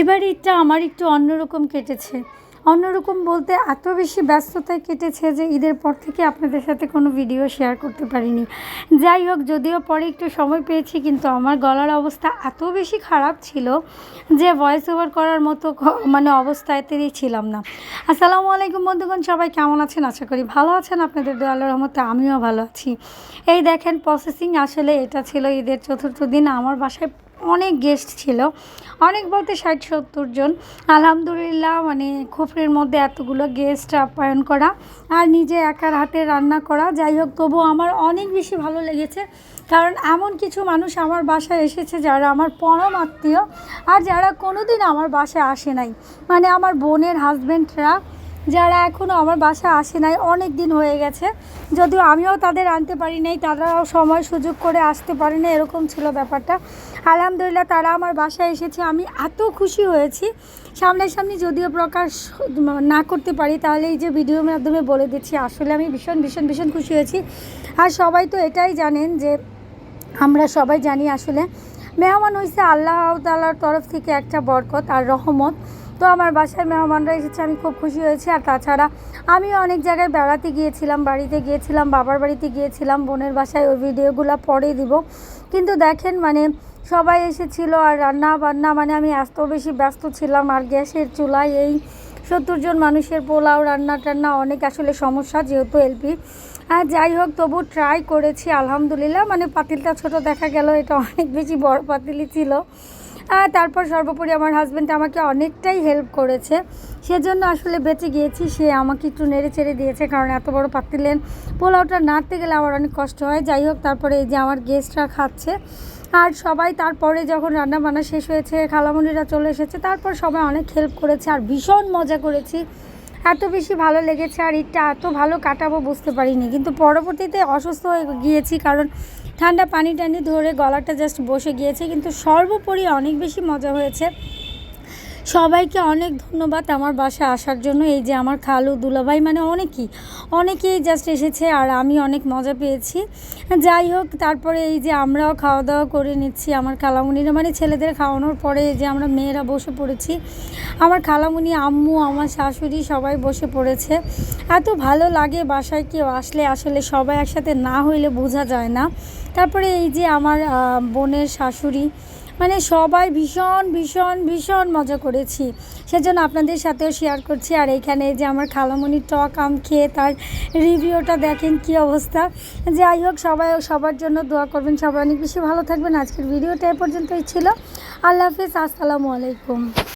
এবার ঈদটা আমার একটু অন্যরকম কেটেছে। অন্যরকম বলতে এত বেশি ব্যস্ততায় কেটেছে যে ঈদের পর থেকে আপনাদের সাথে কোনো ভিডিও শেয়ার করতে পারিনি। যাই হোক, যদিও পরে একটু সময় পেয়েছি, কিন্তু আমার গলার অবস্থা এত বেশি খারাপ ছিল যে ভয়েস ওভার করার মতো মানে অবস্থাতেই ছিলাম না। আসসালামু আলাইকুম বন্ধুগণ, সবাই কেমন আছেন? আশা করি ভালো আছেন। আপনাদের দোয়ালের রহমতে আমিও ভালো আছি। এই দেখেন প্রসেসিং আসলে এটা ছিল ঈদের চতুর্থ দিন। আমার বাসায় অনেক গেস্ট ছিল। অনেক বলতে ষাট, সত্তর জন। আলহামদুলিল্লাহ মানে খুপড়ির মধ্যে এতগুলো গেস্ট আপ্যায়ন করা আর নিজে একার হাতে রান্না করা। যাই হোক তবু আমার অনেক বেশি ভালো লেগেছে। কারণ এমন কিছু মানুষ আমার বাসায় এসেছে যারা আমার পরম আত্মীয় আর যারা কোনোদিন আমার বাসায় আসে নাই। মানে আমার বোনের হাজব্যান্ডরা যারা এখনও আমার বাসা আসে নাই, অনেক দিন হয়ে গেছে। যদিও আমিও তাদের আনতে পারি নাই, তারাও সময় সুযোগ করে আসতে পারে না, এরকম ছিল ব্যাপারটা। আলহামদুলিল্লাহ, তারা আমার বাসায় এসেছে, আমি এত খুশি হয়েছি। সামনাসামনি যদিও প্রকাশ না করতে পারি, তাহলে এই যে ভিডিওর মাধ্যমে বলে দিচ্ছি, আসলে আমি ভীষণ ভীষণ ভীষণ খুশি হয়েছি। আর সবাই তো এটাই জানেন যে, আমরা সবাই জানি আসলে মেহমান হয়েছে আল্লাহ তালার তরফ থেকে একটা বরকত আর রহমত। তো আমার বাসায় মেহমানরা এসেছে, আমি খুব খুশি হয়েছি। আর তাছাড়া আমি অনেক জায়গায় বেড়াতে গিয়েছিলাম, বাড়িতে গিয়েছিলাম, বাবার বাড়িতে গিয়েছিলাম, বোনের বাসায় ওই ভিডিওগুলো পরে দিব। কিন্তু দেখেন মানে সবাই এসেছিল আর রান্না বান্না মানে আমি এত বেশি ব্যস্ত ছিলাম আর গ্যাসের চুলায় এই সত্তর জন মানুষের পোলাও রান্না টান্না অনেক আসলে সমস্যা যেহেতু এলপি আর যাই হোক, তবু ট্রাই করেছি, আলহামদুলিল্লাহ। মানে পাতিলটা ছোট দেখা গেল, এটা অনেক বেশি বড় পাতিলই ছিল। আর তারপর সর্বোপরি আমার হাজব্যান্ড আমাকে অনেকটাই হেল্প করেছে। সেজন্য আসলে বেঁচে গিয়েছি, সে আমাকে একটু নেড়ে চেড়ে দিয়েছে, কারণ এত বড় পাতিলেন পোলাওটা নাড়তে গেলে আমার অনেক কষ্ট হয়। যাই হোক, তারপরে এই যে আমার গেস্টরা খাচ্ছে, আর সবাই তারপরে যখন রান্না বান্না শেষ হয়েছে, খালামুনিরা চলে এসেছে, তারপর সবাই অনেক হেল্প করেছে, আর ভীষণ মজা করেছি। এত বেশি ভালো লেগেছে আর ঈদটা এত ভালো কাটাবো বুঝতে পারিনি। কিন্তু পরবর্তীতে অসুস্থ হয়ে গিয়েছি কারণ ঠান্ডা পানি টানি ধরে গলাটা জাস্ট বসে গিয়েছে। কিন্তু সর্বোপরি অনেক বেশি মজা হয়েছে। সবাইকে অনেক ধন্যবাদ আমার বাসায় আসার জন্য। এই যে আমার খালু দুলাভাই মানে অনেকেই অনেকেই জাস্ট এসেছে আর আমি অনেক মজা পেয়েছি। যাই হোক, তারপরে এই যে আমরাও খাওয়া দাওয়া করে নিচ্ছি আমার খালামুনিরা মানে ছেলেদের খাওয়ানোর পরে এই যে আমরা মেয়েরা বসে পড়েছি। আমার খালামুনি, আম্মু, আমার শাশুড়ি সবাই বসে পড়েছে। এত ভালো লাগে বাসায় কেউ আসলে আসলে সবাই একসাথে না হইলে বোঝা যায় না। তারপরে এই যে আমার বোনের শাশুড়ি মানে সবাই ভীষণ ভীষণ ভীষণ মজা করেছি। সেজন্য আপনাদের সাথেও শেয়ার করছি। আর এখানে যে আমার খালামণি টক আম খেয়ে তার রিভিউটা দেখেন কি অবস্থা। যাই হোক, সবাই সবার জন্য দোয়া করবেন। সবাই অনেক বেশি ভালো থাকবেন। আজকের ভিডিওটা এ পর্যন্তই ছিল। আল্লাহ হাফিজ। আসসালামু আলাইকুম।